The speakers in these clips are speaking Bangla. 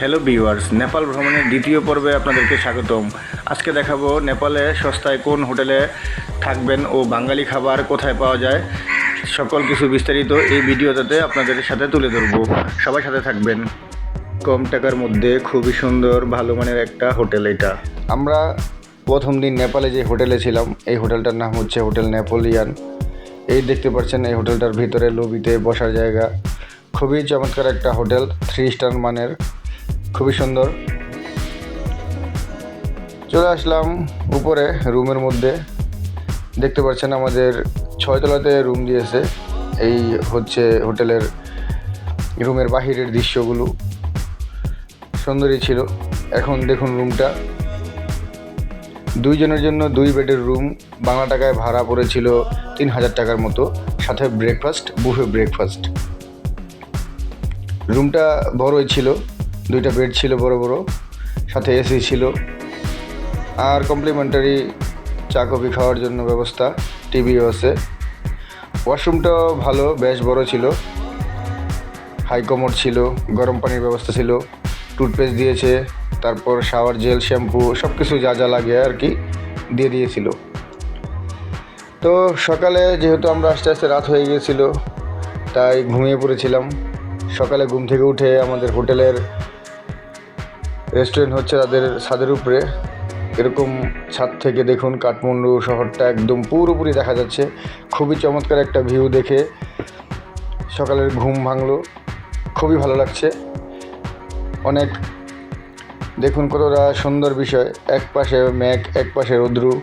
হ্যালো ভিউয়ার্স নেপাল ভ্রমণের দ্বিতীয় পর্বে আপনাদেরকে স্বাগতম। আজকে দেখাবো নেপালে সস্তায় কোন হোটেলে থাকবেন ও বাঙালি খাবার কোথায় পাওয়া যায়, সকল কিছু বিস্তারিত এই ভিডিওটাতে আপনাদের সাথে তুলে ধরবো। সবাই সাথে থাকবেন। কম টাকার মধ্যে খুবই সুন্দর, ভালো মানের একটা হোটেল এটা। আমরা প্রথম দিন নেপালে যে হোটেলে ছিলাম, এই হোটেলটার নাম হচ্ছে হোটেল নেপোলিয়ান। এই দেখতে পাচ্ছেন, এই হোটেলটার ভিতরে লবিতে বসার জায়গা। খুবই চমৎকার একটা হোটেল থ্রি স্টার মানের। খুবই সুন্দর। চলে আসলাম উপরে, রুমের মধ্যে। দেখতে পাচ্ছেন আমাদের ছয়তলাতে রুম দিয়েছে। এই হচ্ছে হোটেলের, রুমের বাহিরের দৃশ্যগুলো। সুন্দরই ছিল। এখন দেখুন রুমটা। দুইজনের জন্য দুই বেডের রুম। বাংলা টাকায় ভাড়া পড়েছিল তিন হাজার টাকার মতো। সাথে ব্রেকফাস্ট বুফে ব্রেকফাস্ট রুমটা বড়ই ছিল। দুইটা বেড ছিল বড় বড়, সাথে এসি ছিল। আর কমপ্লিমেন্টারি চা কফি খাওয়ার জন্য ব্যবস্থা টিভিও আছে। ওয়াশরুমটাও ভালো, বেশ বড় ছিল। হাই ছিল, গরম পানির ব্যবস্থা ছিল। টুথপেস্ট দিয়েছে, তারপর শাওয়ার জেল শ্যাম্পু সব কিছু যা যা লাগে আর কি দিয়ে দিয়েছিল। তো সকালে যেহেতু আমরা আস্তে আস্তে রাত হয়ে গিয়েছিল, তাই ঘুমিয়ে পড়েছিলাম। সকালে ঘুম থেকে উঠে আমাদের হোটেলের রেস্টুরেন্ট হচ্ছে তাদের ছাদের উপরে। এরকম ছাদ থেকে দেখুন কাঠমান্ডু শহরটা একদম পুরোপুরি দেখা যাচ্ছে। খুবই চমৎকার একটা ভিউ দেখে সকালের ঘুম ভাঙলো। খুবই ভালো লাগছে। অনেক, দেখুন কতটা সুন্দর বিষয়। এক পাশে ম্যাক এক পাশে রৌদ্রু।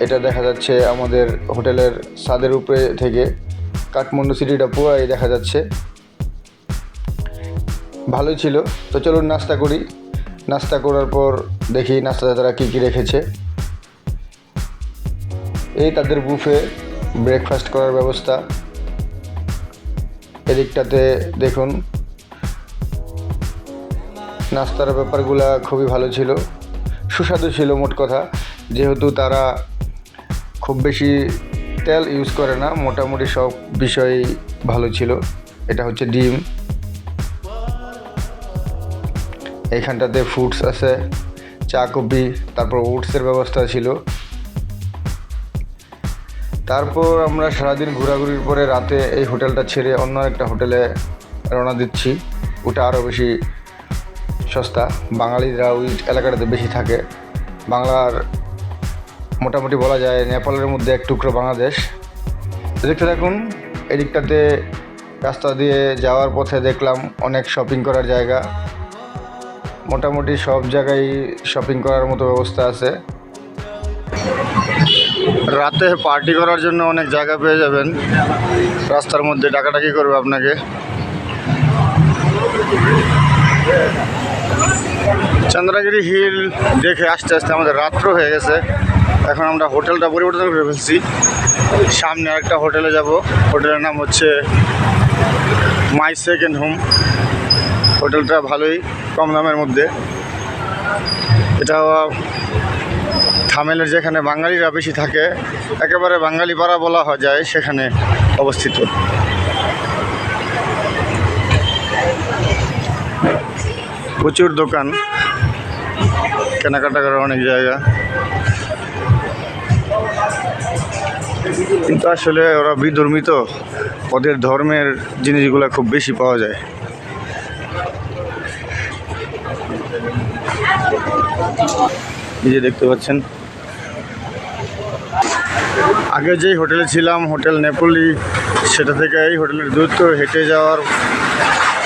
এটা দেখা যাচ্ছে আমাদের হোটেলের ছাদের উপরে থেকে। কাঠমান্ডু সিটিটা পুরাই দেখা যাচ্ছে। ভালোই ছিল। তো চলুন নাস্তা করি। নাস্তা করার পর দেখি নাস্তাতে তারা কী কী রেখেছে। এই তাদের বুফে ব্রেকফাস্ট করার ব্যবস্থা। এদিকটাতে দেখুন। নাস্তার ব্যাপারগুলো খুবই ভালো ছিল। সুস্বাদু ছিল, মোট কথা। যেহেতু তারা খুব বেশি তেল ইউজ করে না, মোটামুটি সব বিষয়ই ভালো ছিল। এটা হচ্ছে ডিম। এইখানটাতে ফুডস আছে, চা কফি, তারপর ওটসের ব্যবস্থা ছিল। তারপর আমরা সারাদিন ঘোরাঘুরির পরে রাতে এই হোটেলটা ছেড়ে অন্য একটা হোটেলে রওনা দিচ্ছি। ওটা আরও বেশি সস্তা। বাঙালিরা ওই এলাকাটাতে বেশি থাকে। বাংলার মোটামুটি বলা যায় নেপালের মধ্যে এক টুকরো বাংলাদেশ। দেখতে থাকুন, এদিকটাতে রাস্তা দিয়ে যাওয়ার পথে দেখলাম অনেক শপিং করার জায়গা। মোটামুটি সব জায়গায় শপিং করার মতো ব্যবস্থা আছে। রাতে পার্টি করার জন্য অনেক জায়গা পেয়ে যাবেন। রাস্তার মধ্যে ডাকাডাকি করবে আপনাকে। চন্দ্রগিরি হিল দেখে আস্তে আস্তে আমাদের রাত্র হয়ে গেছে। এখন আমরা হোটেলটা পরিবর্তন করে ফেলছি। সামনে আরেকটা হোটেলে যাব। হোটেলের নাম হচ্ছে মাই সেকেন্ড হোম হোটেলটা ভালোই কম দামের মধ্যে। এটা থামেলের যেখানে বাঙালিরা বেশি থাকে, একেবারে বাঙালি পাড়া বলা হয় যায় সেখানে অবস্থিত। প্রচুর দোকান, কেনাকাটা করার অনেক জায়গা। কিন্তু আসলে ওরা বিধর্মী তো ওদের ধর্মের জিনিসগুলো খুব বেশি পাওয়া যায়। যে দেখতে পাচ্ছেন। আগে যেই হোটেলে ছিলাম, হোটেল নেপোলি, সেটা থেকে এই হোটেলের দূরত্ব হেঁটে যাওয়ার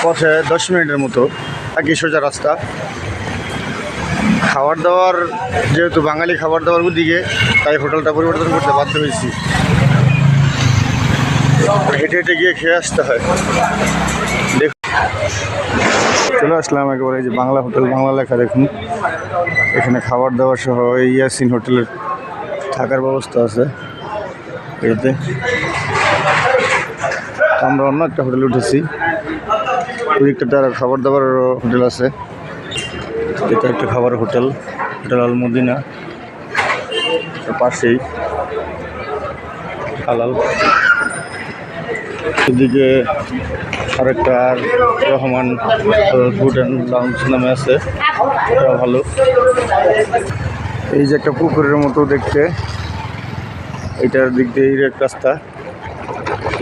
পথে দশ মিনিটের মতো। একই সোজা রাস্তা। খাবার দাবার, যেহেতু বাঙালি খাবার দাবার দিকে তাই হোটেলটা পরিবর্তন করতে বাধ্য হয়েছি। হেঁটে হেঁটে গিয়ে খেয়ে আসতে হয়। চলে আসলাম একেবারে এই যে বাংলা হোটেল, বাংলা লেখা দেখুন। এখানে খাবার দাবার সহ ইয়াসিন হোটেলের থাকার ব্যবস্থা আছে। এতে আমরা অন্য একটা হোটেলে উঠেছি। ওই দিকটাতে আরও খাবার দাবার হোটেল আছে। এটা একটা খাবার হোটেল হোটেল আলমদিনা। পাশেই। হালাল। এদিকে আরেকটা আর রহমান ফুড অ্যান্ড লাউঞ্জ নামে আছে। এটাও ভালো। এই যে একটা পুকুরের মতো দেখতে। এটার দিক দিয়ে রাস্তা।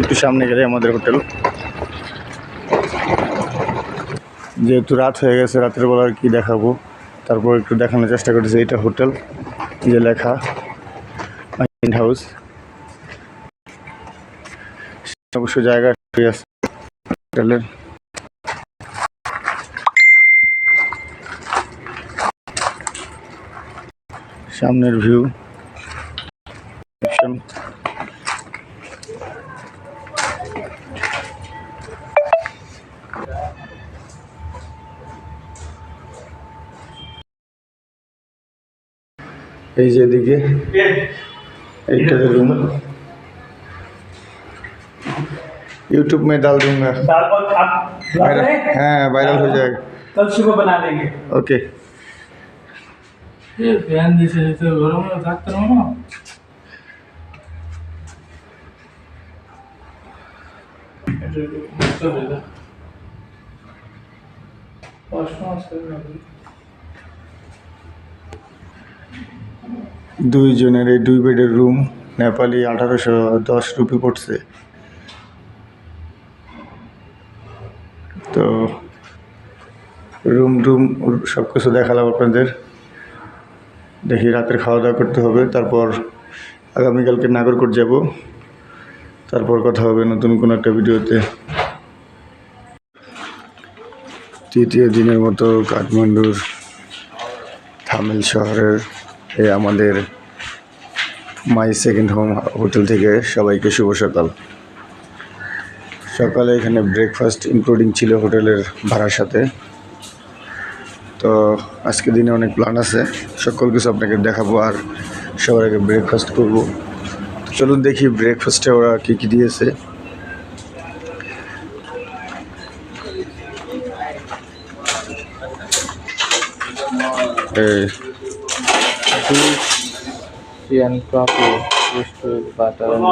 একটু সামনে গেলে আমাদের হোটেল। যেহেতু রাত হয়ে গেছে, রাতের বেলা কি দেখাবো। তারপর একটু দেখানোর চেষ্টা করেছি এটা হোটেল। যে লেখা হাউস অবশ্য জায়গা আছে। সামনের ভিউ এই যে এদিকে এইটা रूम यूट्यूब में डाल दूंगा। डाल आप वायरल हाँ? वायरल हो जाएगा। कल सुबह बना देंगे। ओके। ये फैन दिसे दिसे गरम में থাকতে পারো না এটা মুক্ত হয়ে যা প্রশ্ন আছে না দুইজনের এই দুই বেডের রুম নেপালি আঠারোশো দশ রুপি পড়ছে। রুম টুম সব কিছু দেখালাম আপনাদের। দেখি রাতের খাওয়া দাওয়া করতে হবে, তারপর আগামীকালকে নাগরকোট যাব। তারপর কথা হবে নতুন কোনো একটা ভিডিওতে। তৃতীয় দিনের মতো কাঠমান্ডুর থামিল শহরের এই আমাদের মাই সেকেন্ড হোম হোটেল থেকে সবাইকে শুভ সকাল। সকালে এখানে ব্রেকফাস্ট ইনক্লুডিং ছিল হোটেলের ভাড়ার সাথে। তো আজকে দিনে অনেক প্ল্যান আছে। সকল কিছু আপনাকে দেখাবো আর সবার আগে ব্রেকফাস্ট করব। তো চলুন দেখি ব্রেকফাস্টে ওরা কী কী দিয়েছে। Tea and coffee, banana.